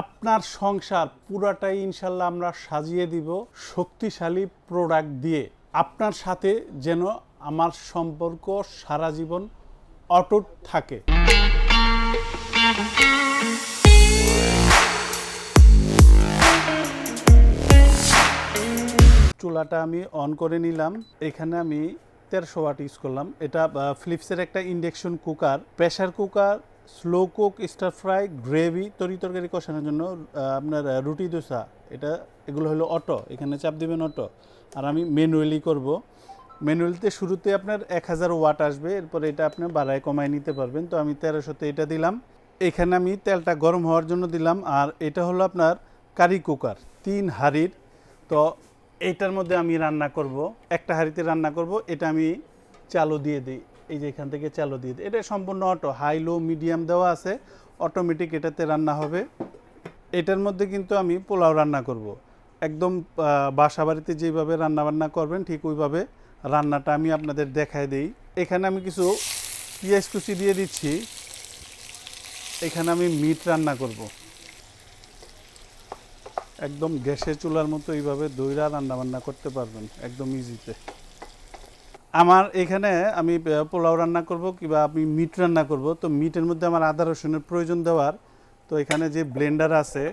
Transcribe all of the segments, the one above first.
আপনার সংসার পুরাটাই ইনশাল্লাহ আমরা সাজিয়ে দিব শক্তিশালী প্রোডাক্ট দিয়ে। আপনার সাথে যেন আমার সম্পর্ক সারা জীবন অটুট থাকে। চুলাটা আমি অন করে নিলাম। এখানে আমি তেরোশো ওয়াট ইউজ করলাম। এটা ফিলিপসের একটা induction cooker pressure cooker slow cook star fry gravy তরি তরকারি কষানোর জন্য আপনার রুটি দোসা, এটা, এগুলো হলো অটো, এখানে চাপ দিবেন অটো। আর আমি ম্যানুয়ালি করব। ম্যানুয়ালিতে শুরুতে আপনার এক হাজার ওয়াট আসবে, এরপরে এটা আপনি বাড়ায় কমায় নিতে পারবেন। তো আমি তেরোশোতে এটা দিলাম। এখানে আমি তেলটা গরম হওয়ার জন্য দিলাম। আর এটা হলো আপনার কারি কুকার তিন হাড়ির। তো এইটার মধ্যে আমি রান্না করব, একটা হাঁড়িতে রান্না করব, এটা আমি চালু দিয়ে দিই। এই যে এখান থেকে চালু দিয়ে এটা সম্পূর্ণ অটো হাই লো মিডিয়াম দেওয়া আছে। অটোমেটিক এটাতে রান্না হবে। এটার মধ্যে কিন্তু আমি পোলাও রান্না করব। একদম বাসা বাড়িতে যেভাবে রান্না বান্না করবেন, ঠিক ওইভাবে রান্নাটা আমি আপনাদের দেখায় দিই। এখানে আমি কিছু পেঁয়াজ কুচি দিয়ে দিচ্ছি। এখানে আমি মিট রান্না করব। একদম গ্যাসের চুলার মতো এইভাবে দইরা রান্নাবান্না করতে পারবেন, একদম ইজিতে আমার এখানে আমি পোলাও রান্না করব কিংবা আমি মিট রান্না করব। তো মিটের মধ্যে আমার আদা রসুনের প্রয়োজন দেওয়ার। তো এখানে যে ব্লেন্ডার আছে,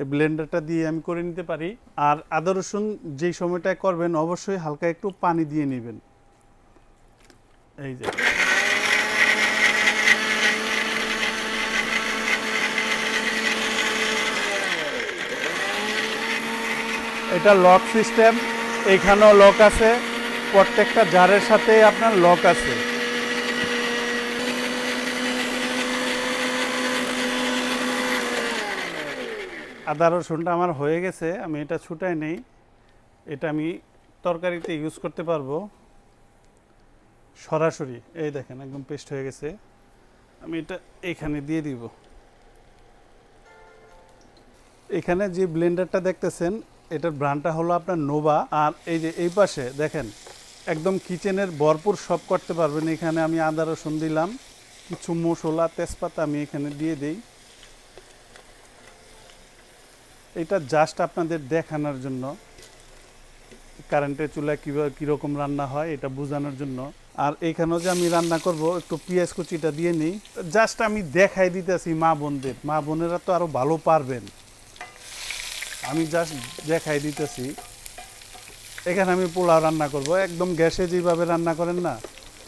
এই ব্লেন্ডারটা দিয়ে আমি করে নিতে পারি। আর আদা রসুন যেই সময়টায় করবেন, অবশ্যই হালকা একটু পানি দিয়ে নেবেন। এই যে। এটা লক সিস্টেম এখানেও লক আছে। প্রত্যেকটা জারের সাথে আপনার লক আছে। আদা রসুনটা আমার হয়ে গেছে, আমি এটা ছুটাই নেই। এটা আমি তরকারিতে ইউজ করতে পারব। সরাসরি, এই দেখেন একদম পেস্ট হয়ে গেছে। আমি এটা এখানে দিয়ে দিব। এখানে যে ব্লেন্ডারটা দেখতেছেন, এটার ব্র্যান্ডটা হলো আপনার নোভা আর এই যে এই পাশে, দেখেন একদম কিচেনের ভরপুর সব করতে পারবেন। এখানে আমি আদা, রসুন দিলাম, কিছু মশলা, তেজপাতা আমি এখানে দিয়ে দিই। এটা জাস্ট আপনাদের দেখানোর জন্য। কারেন্টের চুলায় কীভাবে কীরকম রান্না হয় এটা বোঝানোর জন্য। আর এইখানেও যে আমি রান্না করব, একটু পেঁয়াজ কুচিটা দিয়ে নিই। জাস্ট আমি দেখাই দিতেছি মা বোনদের। মা বোনেরা তো আরও ভালো পারবেন। আমি জাস্ট দেখাই দিতেছি। এখানে আমি পোলাও রান্না করব। একদম গ্যাসে যেভাবে রান্না করেন না,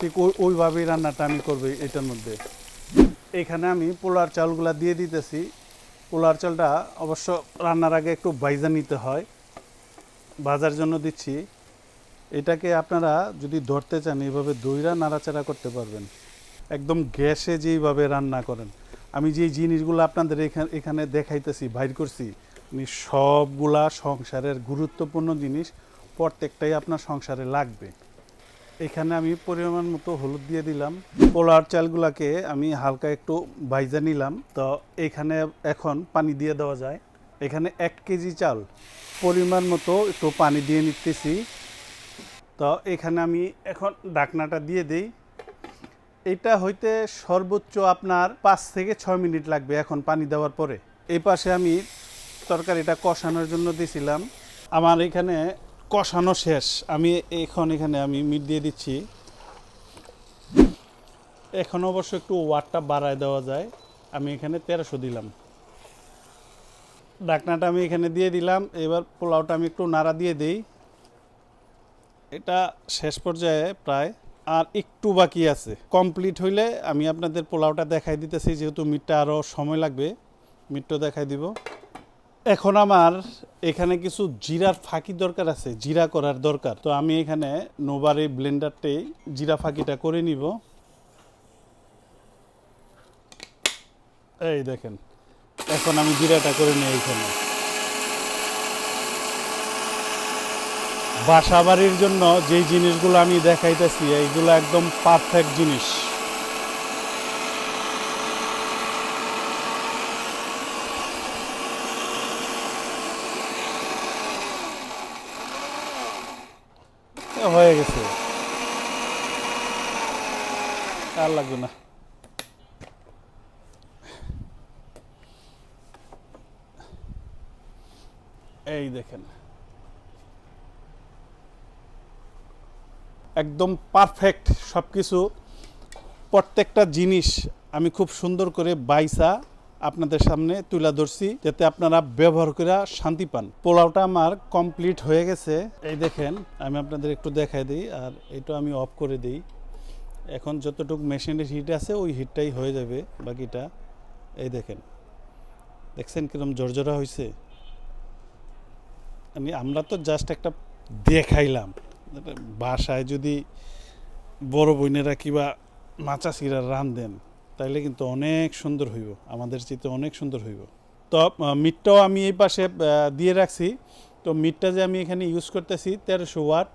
ঠিক ওই ওইভাবেই রান্নাটা আমি করব এটার মধ্যে। এখানে আমি পোলার চালগুলা দিয়ে দিতেছি। পোলার চালটা অবশ্য রান্নার আগে একটু বাইজা নিতে হয়। ভাজার জন্য দিচ্ছি। এটাকে আপনারা যদি ধরতে চান, এইভাবে দইরা নাড়াচাড়া করতে পারবেন। একদম গ্যাসে যেইভাবে রান্না করেন। আমি যে জিনিসগুলো আপনাদের এখানে এখানে দেখাইতেছি, বাইর করছি মানে সবগুলা সংসারের গুরুত্বপূর্ণ জিনিস প্রত্যেকটাই আপনার সংসারে লাগবে। এখানে আমি পরিমাণ মতো হলুদ দিয়ে দিলাম। পোলার চালগুলাকে আমি হালকা একটু বাইজা নিলাম। তো এখানে এখন পানি দিয়ে দেওয়া যায়। এখানে এক কেজি চাল পরিমাণ মতো একটু পানি দিয়ে নিতেছি। তো এখানে আমি এখন ডাকনাটা দিয়ে দিই। এটা হইতে সর্বোচ্চ আপনার পাঁচ থেকে ছয় মিনিট লাগবে এখন পানি দেওয়ার পরে। এই পাশে আমি তরকারিটা কষানোর জন্য দিয়েছিলাম আমার এখানে কষানো শেষ। আমি এখন এখানে আমি মিট দিয়ে দিচ্ছি। এখন অবশ্য একটু ওয়াটটা বাড়ায় দেওয়া যায়। আমি এখানে তেরোশো দিলাম। ডাকনাটা আমি এখানে দিয়ে দিলাম। এবার পোলাওটা আমি একটু নাড়া দিয়ে দিই। এটা শেষ পর্যায়ে প্রায় আর একটু বাকি আছে। কমপ্লিট হইলে আমি আপনাদের পোলাওটা দেখাই দিতেছি, যেহেতু মিটটা আরও সময় লাগবে। মিটটা দেখাই দিব। এখন আমার এখানে কিছু জিরার ফাঁকি দরকার আছে, জিরা করার দরকার। তো আমি এখানে নোবার এই জিরা ফাঁকিটা করে নিব। এই দেখেন, এখন আমি জিরাটা করে নিই এখানে। বাসা বাড়ির জন্য যেই জিনিসগুলো আমি দেখাইতেছি, এইগুলো একদম পারফেক্ট জিনিস হয়ে গেছে আর লাগবে না। এই দেখেন। একদম পারফেক্ট সব কিছু প্রত্যেকটা জিনিস আমি খুব সুন্দর করে বাইসা আপনাদের সামনে তুলে ধরছি যাতে আপনারা ব্যবহার করে শান্তি পান। পোলাওটা আমার কমপ্লিট হয়ে গেছে। এই দেখেন, আমি আপনাদের একটু দেখাই দিই, আর এটা আমি অফ করে দিই। এখন যতটুকু মেশিনের হিট আছে, ওই হিটটাই হয়ে যাবে বাকিটা। এই দেখেন, দেখছেন কিরম জর্জরা হয়েছে আমি, আমরা তো জাস্ট একটা দেখাইলাম। বাসায় যদি বড় বোনেরা কিবা মাচা সিরা রান দেন তাইলে কিন্তু অনেক সুন্দর হইব, আমাদের চিত্র অনেক সুন্দর হইব। তো মিটটাও আমি এই পাশে দিয়ে রাখছি। তো মিটটা যে আমি এখানে ইউজ করতেছি তেরোশো ওয়াট,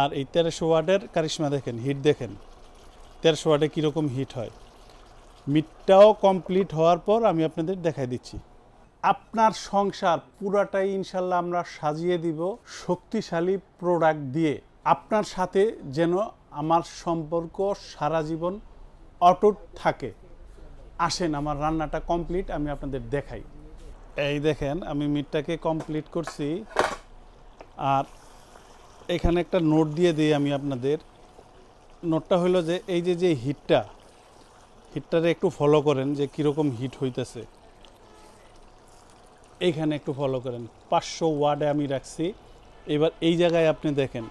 আর এই তেরোশো ওয়াটের কারিশমা দেখেন, হিট দেখেন, তেরোশো ওয়াটে কীরকম হিট হয়। মিটটাও কমপ্লিট হওয়ার পর আমি আপনাদের দেখাই দিচ্ছি। আপনার সংসার পুরাটাই ইনশাল্লাহ আমরা সাজিয়ে দিব শক্তিশালী প্রোডাক্ট দিয়ে। আপনার সাথে যেন আমার সম্পর্ক, সারা জীবন অটুট থাকে। আসেন, আমার রান্নাটা কমপ্লিট আমি আপনাদের দেখাই। এই দেখেন, আমি মিটটাকে কমপ্লিট করছি। আর এখানে একটা নোট দিয়ে দিই আমি আপনাদের। নোটটা হলো যে, এই যে যে হিটটা হিটটারে একটু ফলো করেন যে, কীরকম হিট হইতেছে। এইখানে একটু ফলো করেন। পাঁচশো ওয়ার্ডে আমি রাখছি। এবার এই জায়গায় আপনি দেখেন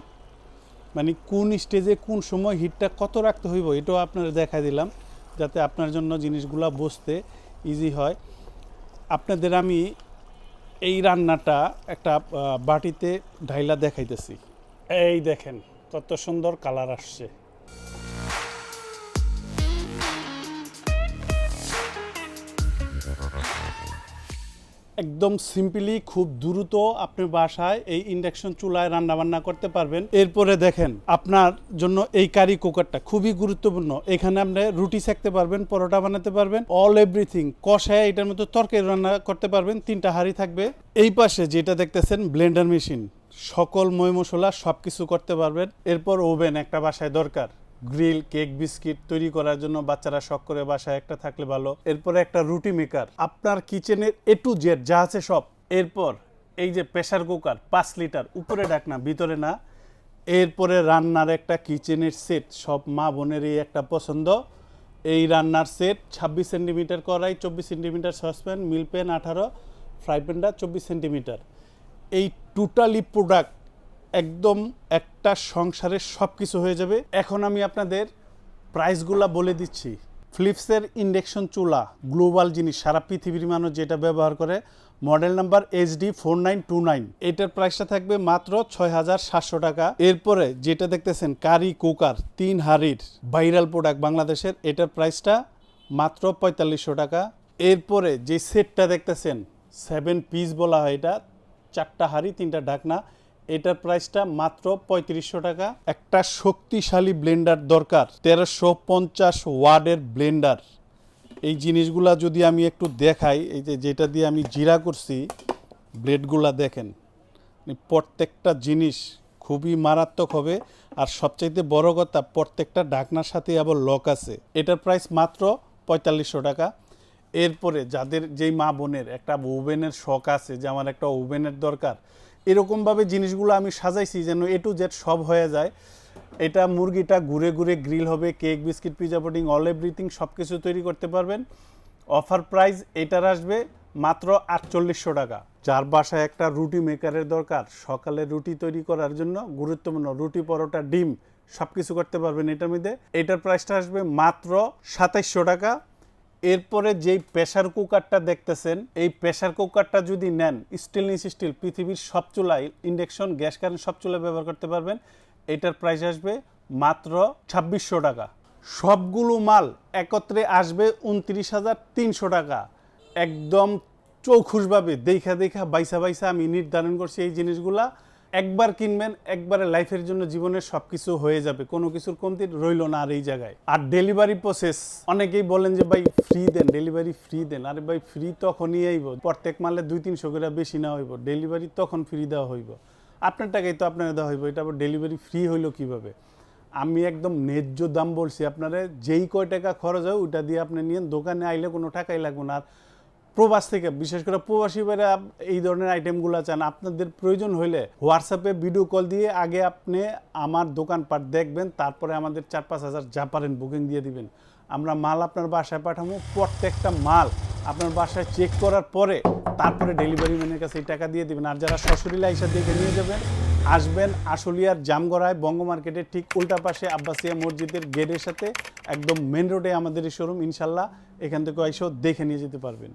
মানে কোন স্টেজে কোন সময় হিটটা কত রাখতে হইব, এটাও আপনারা দেখা দিলাম, যাতে আপনার জন্য জিনিসগুলো বসতে ইজি হয়। আপনাদের আমি এই রান্নাটা একটা বাটিতে ঢাইলা দেখাইতেছি। এই দেখেন, কত সুন্দর কালার আসছে। একদম সিম্পলি খুব দ্রুত আপনি বাসায় এই ইন্ডাকশন চুলায় রান্না বান্না করতে পারবেন। এরপরে দেখেন, আপনার জন্য এই কারি কুকারটা খুবই গুরুত্বপূর্ণ। এখানে আপনি রুটি সেকতে পারবেন, পরোটা বানাতে পারবেন অল এভরিথিং কষায় এটার মতো তরকারি রান্না করতে পারবেন, তিনটা হাঁড়ি থাকবে। এই পাশে যেটা দেখতেছেন ব্লেন্ডার মেশিন সকল ময় মশলা সব কিছু করতে পারবেন। এরপর ওভেন একটা বাসায় দরকার। গ্রিল, কেক, বিস্কিট তৈরি করার জন্য বাচ্চারা শখ করে বাসায় একটা থাকলে ভালো। এরপরে একটা রুটি মেকার। আপনার কিচেনের এ টু জেড যা আছে সব। এরপর এই যে প্রেসার কুকার, পাঁচ লিটার, উপরে ডাকনা ভিতরে না। এরপরে রান্নার একটা কিচেনের সেট, সব মা বোনেরই একটা পছন্দ। এই রান্নার সেট, ছাব্বিশ সেন্টিমিটার কড়াই, চব্বিশ সেন্টিমিটার সসপ্যান, মিল প্যান আঠারো, ফ্রাই প্যানটা চব্বিশ সেন্টিমিটার। এই টোটালি প্রোডাক্ট একদম একটা সংসারের সব কিছু হয়ে যাবে। এখন আমি আপনাদের প্রাইসগুলা বলে দিচ্ছি। ফ্লিপসের ইন্ডাকশন চুলা, গ্লোবাল জিনিস, সারা পৃথিবীর মানুষ যেটা ব্যবহার করে, model number HD four nine two nine. এটার প্রাইসটা থাকবে মাত্র ছয় হাজার সাতশো টাকা। এরপরে যেটা দেখতেছেন, কারি কুকার, তিন হাড়ির ভাইরাল প্রোডাক্ট বাংলাদেশের, এটার প্রাইসটা মাত্র পঁয়তাল্লিশশো টাকা। এরপরে যে সেটটা দেখতেছেন, সেভেন পিস বলা হয় এটা, চারটা হাঁড়ি, তিনটা ঢাকনা এটার প্রাইসটা মাত্র পঁয়ত্রিশশো টাকা। একটা শক্তিশালী ব্লেন্ডার দরকার, তেরোশো পঞ্চাশ ওয়ার্ডের ব্লেন্ডার এই জিনিসগুলা যদি আমি একটু দেখাই, এই যে যেটা দিয়ে আমি জিরা করছি ব্লেডগুলা দেখেন। মানে প্রত্যেকটা জিনিস খুবই মারাত্মক হবে। আর সবচাইতে বড় কথা, প্রত্যেকটা ডাকনার সাথে আবার লক আছে। এটার প্রাইস মাত্র পঁয়তাল্লিশশো টাকা। এরপরে যাদের যেই মা বোনের, একটা ওভেনের শখ আছে যে আমার একটা ওভেনের দরকার এরকমভাবে জিনিসগুলো আমি সাজাইছি যেন এ টু জেড সব হয়ে যায়। এটা মুরগিটা ঘুরে ঘুরে গ্রিল হবে, cake, biscuit, pizza, pudding, all everything সব কিছু তৈরি করতে পারবেন। অফার প্রাইস এটার আসবে মাত্র আটচল্লিশশো টাকা। যার বাসায় একটা রুটি মেকারের দরকার, সকালে রুটি তৈরি করার জন্য গুরুত্বপূর্ণ রুটি, পরোটা, ডিম সব কিছু করতে পারবেন এটার মধ্যে। এটার প্রাইসটা আসবে মাত্র সাতাইশশো টাকা। এরপরে যেই প্রেশার কুকারটা দেখতেছেন, এই প্রেশার কুকারটা যদি নেন স্টেনলেস স্টিল পৃথিবীর সব চুলায় ইন্ডাকশন গ্যাস কারেন্ট সব চুলায় ব্যবহার করতে পারবেন। এটার প্রাইস আসবে মাত্র ছাব্বিশশো টাকা। সবগুলো মাল একত্রে আসবে উনত্রিশ হাজার তিনশো টাকা। একদম চৌখুশভাবে, দেখা দেখা, বাইসা বাইসা আমি নির্ধারণ করছি এই জিনিসগুলা। একবার কিনবেন, একবারে লাইফের জন্য জীবনের সব কিছু হয়ে যাবে, কোনো কিছুর কমতি রইল না আর এই জায়গায়। আর ডেলিভারি প্রসেস অনেকেই বলেন যে, ভাই ফ্রি দেন ডেলিভারি ফ্রি দেন। আরে ভাই ফ্রি তখনই আইব প্রত্যেক মালে দুই তিনশো করে বেশি না হইব ডেলিভারি তখন ফ্রি দেওয়া হইব। আপনার টাকাই তো আপনার দেওয়া হইব, এটা আবার ডেলিভারি ফ্রি হইল কীভাবে? আমি একদম ন্যায্য দাম বলছি, আপনারা যেই কয় টাকা খরচ হয়, ওইটা দিয়ে আপনি নিয়ে দোকানে আইলে কোনো টাকাই লাগবে না। আর প্রবাস থেকে, বিশেষ করে প্রবাসী ভাইরা এই ধরনের আইটেমগুলো চান, আপনাদের প্রয়োজন হলে হোয়াটসঅ্যাপে ভিডিও কল দিয়ে আগে আপনি আমার দোকানপাট দেখবেন, তারপরে আমাদের চার পাঁচ হাজার যা পারেন বুকিং দিয়ে দিবেন। আমরা মাল আপনার বাসায় পাঠাবো প্রত্যেকটা মাল আপনার বাসায় চেক করার পরে তারপরে ডেলিভারি ম্যানের কাছে এই টাকা দিয়ে দিবেন। আর যারা সশরীলা এসে দেখে নিয়ে যাবেন, আসবেন আশুলিয়ার জামগড়ায় বঙ্গ মার্কেটের ঠিক উল্টা পাশে আব্বাসিয়া মসজিদের গেটের সাথে, একদম মেন রোডে আমাদের এই শোরুম ইনশাল্লাহ এখান থেকে এসেও দেখে নিয়ে যেতে পারবেন।